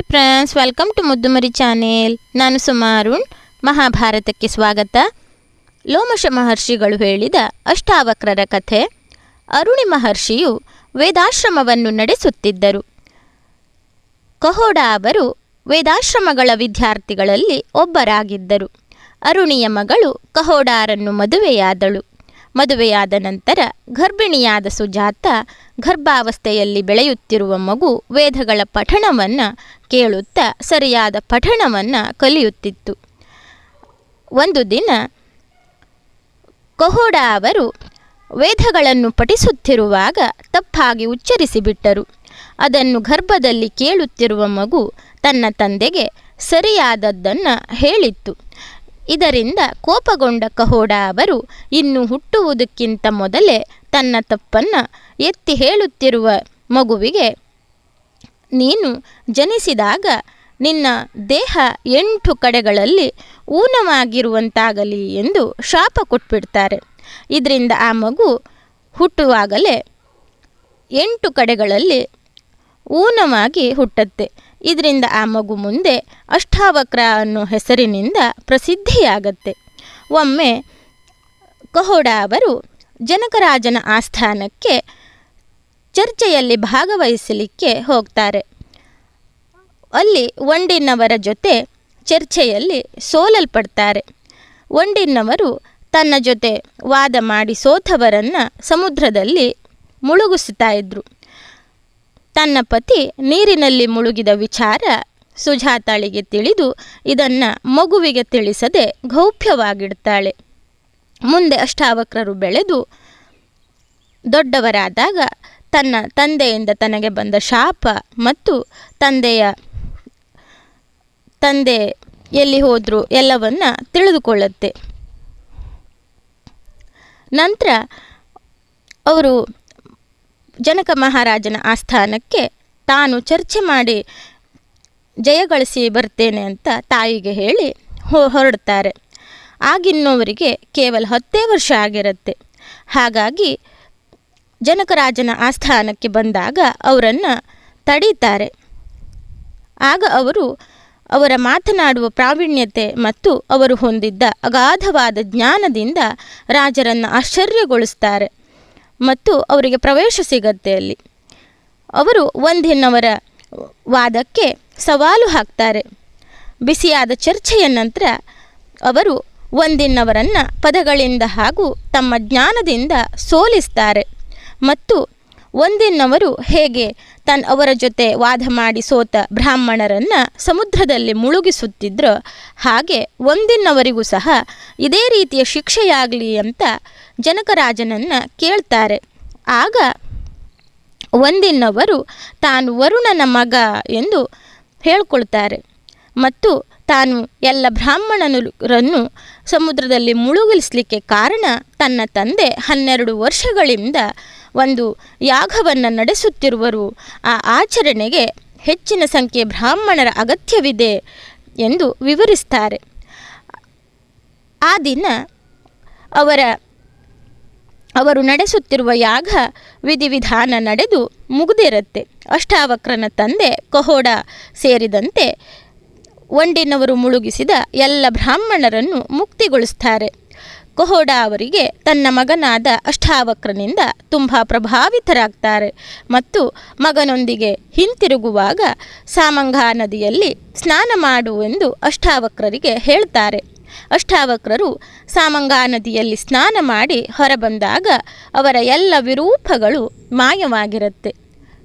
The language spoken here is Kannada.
Hi friends, welcome to Muddumari channel. ನಾನು ಸುಮಾರುಣ್ ಮಹಾಭಾರತಕ್ಕೆ ಸ್ವಾಗತ. ಲೋಮಶ ಮಹರ್ಷಿಗಳು ಹೇಳಿದ ಅಷ್ಟಾವಕ್ರರ ಕಥೆ. ಅರುಣಿ ಮಹರ್ಷಿಯು ವೇದಾಶ್ರಮವನ್ನು ನಡೆಸುತ್ತಿದ್ದರು. ಕಹೋಡ ಅವರು ವೇದಾಶ್ರಮಗಳ ವಿದ್ಯಾರ್ಥಿಗಳಲ್ಲಿ ಒಬ್ಬರಾಗಿದ್ದರು. ಅರುಣಿಯ ಮಗಳು ಕಹೋಡಾರನ್ನು ಮದುವೆಯಾದಳು. ಮದುವೆಯಾದ ನಂತರ ಗರ್ಭಿಣಿಯಾದ ಸುಜಾತ ಗರ್ಭಾವಸ್ಥೆಯಲ್ಲಿ ಬೆಳೆಯುತ್ತಿರುವ ಮಗು ವೇದಗಳ ಪಠಣವನ್ನು ಕೇಳುತ್ತಾ ಸರಿಯಾದ ಪಠಣವನ್ನು ಕಲಿಯುತ್ತಿತ್ತು. ಒಂದು ದಿನ ಕೊಹೋಡ ಅವರು ವೇದಗಳನ್ನು ಪಠಿಸುತ್ತಿರುವಾಗ ತಪ್ಪಾಗಿ ಉಚ್ಚರಿಸಿಬಿಟ್ಟರು. ಅದನ್ನು ಗರ್ಭದಲ್ಲಿ ಕೇಳುತ್ತಿರುವ ಮಗು ತನ್ನ ತಂದೆಗೆ ಸರಿಯಾದದ್ದನ್ನು ಹೇಳಿತ್ತು. ಇದರಿಂದ ಕೋಪಗೊಂಡ ಕಹೋಡ ಅವರು, ಇನ್ನು ಹುಟ್ಟುವುದಕ್ಕಿಂತ ಮೊದಲೇ ತನ್ನ ತಪ್ಪನ್ನು ಎತ್ತಿ ಹೇಳುತ್ತಿರುವ ಮಗುವಿಗೆ ನೀನು ಜನಿಸಿದಾಗ ನಿನ್ನ ದೇಹ ಎಂಟು ಕಡೆಗಳಲ್ಲಿ ಊನವಾಗಿರುವಂತಾಗಲಿ ಎಂದು ಶಾಪ ಕೊಟ್ಬಿಡ್ತಾರೆ. ಇದರಿಂದ ಆ ಮಗು ಹುಟ್ಟುವಾಗಲೇ ಎಂಟು ಕಡೆಗಳಲ್ಲಿ ಊನವಾಗಿ ಹುಟ್ಟತ್ತೆ. ಇದರಿಂದ ಆ ಮಗು ಮುಂದೆ ಅಷ್ಟಾವಕ್ರ ಅನ್ನೋ ಹೆಸರಿನಿಂದ ಪ್ರಸಿದ್ಧಿಯಾಗತ್ತೆ. ಒಮ್ಮೆ ಕಹೋಡ ಅವರು ಜನಕರಾಜನ ಆಸ್ಥಾನಕ್ಕೆ ಚರ್ಚೆಯಲ್ಲಿ ಭಾಗವಹಿಸಲಿಕ್ಕೆ ಹೋಗ್ತಾರೆ. ಅಲ್ಲಿ ಒಂಡಿನವರ ಜೊತೆ ಚರ್ಚೆಯಲ್ಲಿ ಸೋಲಲ್ಪಡ್ತಾರೆ. ಒಂಡಿನವರು ತನ್ನ ಜೊತೆ ವಾದ ಮಾಡಿ ಸೋತವರನ್ನು ಸಮುದ್ರದಲ್ಲಿ ಮುಳುಗಿಸ್ತಾ ಇದ್ರು. ತನ್ನ ಪತಿ ನೀರಿನಲ್ಲಿ ಮುಳುಗಿದ ವಿಚಾರ ಸುಜಾತಾಳಿಗೆ ತಿಳಿದು ಇದನ್ನು ಮಗುವಿಗೆ ತಿಳಿಸದೆ ಗೌಪ್ಯವಾಗಿಡ್ತಾಳೆ. ಮುಂದೆ ಅಷ್ಟಾವಕ್ರರು ಬೆಳೆದು ದೊಡ್ಡವರಾದಾಗ ತನ್ನ ತಂದೆಯಿಂದ ತನಗೆ ಬಂದ ಶಾಪ ಮತ್ತು ತಂದೆಯ ತಂದೆ ಎಲ್ಲಿ ಹೋದರೂ ಎಲ್ಲವನ್ನು ತಿಳಿದುಕೊಳ್ಳುತ್ತೆ. ನಂತರ ಅವರು ಜನಕ ಮಹಾರಾಜನ ಆಸ್ಥಾನಕ್ಕೆ ತಾನು ಚರ್ಚೆ ಮಾಡಿ ಜಯಗಳಿಸಿ ಬರ್ತೇನೆ ಅಂತ ತಾಯಿಗೆ ಹೇಳಿ ಹೊ ಹೊರಡ್ತಾರೆ ಆಗಿನ್ನೋವರಿಗೆ ಕೇವಲ ಹತ್ತೇ ವರ್ಷ ಆಗಿರುತ್ತೆ. ಹಾಗಾಗಿ ಜನಕರಾಜನ ಆಸ್ಥಾನಕ್ಕೆ ಬಂದಾಗ ಅವರನ್ನು ತಡೀತಾರೆ. ಆಗ ಅವರು ಅವರ ಮಾತನಾಡುವ ಪ್ರಾವೀಣ್ಯತೆ ಮತ್ತು ಅವರು ಹೊಂದಿದ್ದ ಅಗಾಧವಾದ ಜ್ಞಾನದಿಂದ ರಾಜರನ್ನು ಆಶ್ಚರ್ಯಗೊಳಿಸ್ತಾರೆ. ಮತ್ತು ಅವರಿಗೆ ಪ್ರವೇಶ ಸಿಗತ್ತೆ ಅಲ್ಲಿ. ಅವರು ಒಂದಿನವರ ವಾದಕ್ಕೆ ಸವಾಲು ಹಾಕ್ತಾರೆ. ಬಿಸಿಯಾದ ಚರ್ಚೆಯ ನಂತರ ಅವರು ಒಂದಿನವರನ್ನು ಪದಗಳಿಂದ ಹಾಗೂ ತಮ್ಮ ಜ್ಞಾನದಿಂದ ಸೋಲಿಸ್ತಾರೆ. ಮತ್ತು ಒಂದಿನವರು ಹೇಗೆ ತನ್ನ ಅವರ ಜೊತೆ ವಾದ ಮಾಡಿ ಸೋತ ಬ್ರಾಹ್ಮಣರನ್ನು ಸಮುದ್ರದಲ್ಲಿ ಮುಳುಗಿಸುತ್ತಿದ್ದರೋ ಹಾಗೆ ಒಂದಿನವರಿಗೂ ಸಹ ಇದೇ ರೀತಿಯ ಶಿಕ್ಷೆಯಾಗಲಿ ಅಂತ ಜನಕರಾಜನನ್ನು ಕೇಳ್ತಾರೆ. ಆಗ ಒಂದಿನವರು ತಾನು ವರುಣನ ಮಗ ಎಂದು ಹೇಳ್ಕೊಳ್ತಾರೆ. ಮತ್ತು ತಾನು ಎಲ್ಲ ಬ್ರಾಹ್ಮಣರನ್ನು ಸಮುದ್ರದಲ್ಲಿ ಮುಳುಗಿಸಲಿಕ್ಕೆ ಕಾರಣ ತನ್ನ ತಂದೆ ಹನ್ನೆರಡು ವರ್ಷಗಳಿಂದ ಒಂದು ಯಾಗವನ್ನು ನಡೆಸುತ್ತಿರುವರು. ಆ ಆಚರಣೆಗೆ ಹೆಚ್ಚಿನ ಸಂಖ್ಯೆ ಬ್ರಾಹ್ಮಣರ ಅಗತ್ಯವಿದೆ ಎಂದು ವಿವರಿಸ್ತಾರೆ. ಆ ದಿನ ಅವರ ಅವರು ನಡೆಸುತ್ತಿರುವ ಯಾಗ ವಿಧಿವಿಧಾನ ನಡೆದು ಮುಗಿದಿರುತ್ತೆ. ಅಷ್ಟಾವಕ್ರನ ತಂದೆ ಕಹೋಡ ಸೇರಿದಂತೆ ಒಂಡಿನವರು ಮುಳುಗಿಸಿದ ಎಲ್ಲ ಬ್ರಾಹ್ಮಣರನ್ನು ಮುಕ್ತಿಗೊಳಿಸ್ತಾರೆ. ಕಹೋಡ ಅವರಿಗೆ ತನ್ನ ಮಗನಾದ ಅಷ್ಟಾವಕ್ರನಿಂದ ತುಂಬ ಪ್ರಭಾವಿತರಾಗ್ತಾರೆ ಮತ್ತು ಮಗನೊಂದಿಗೆ ಹಿಂತಿರುಗುವಾಗ ಸಾಮಂಗಾ ನದಿಯಲ್ಲಿ ಸ್ನಾನ ಮಾಡುವೆಂದು ಅಷ್ಟಾವಕ್ರರಿಗೆ ಹೇಳ್ತಾರೆ. ಅಷ್ಟಾವಕ್ರರು ಸಾಮಂಗಾ ನದಿಯಲ್ಲಿ ಸ್ನಾನ ಮಾಡಿ ಹೊರಬಂದಾಗ ಅವರ ಎಲ್ಲ ವಿರೂಪಗಳು ಮಾಯವಾಗಿರುತ್ತೆ.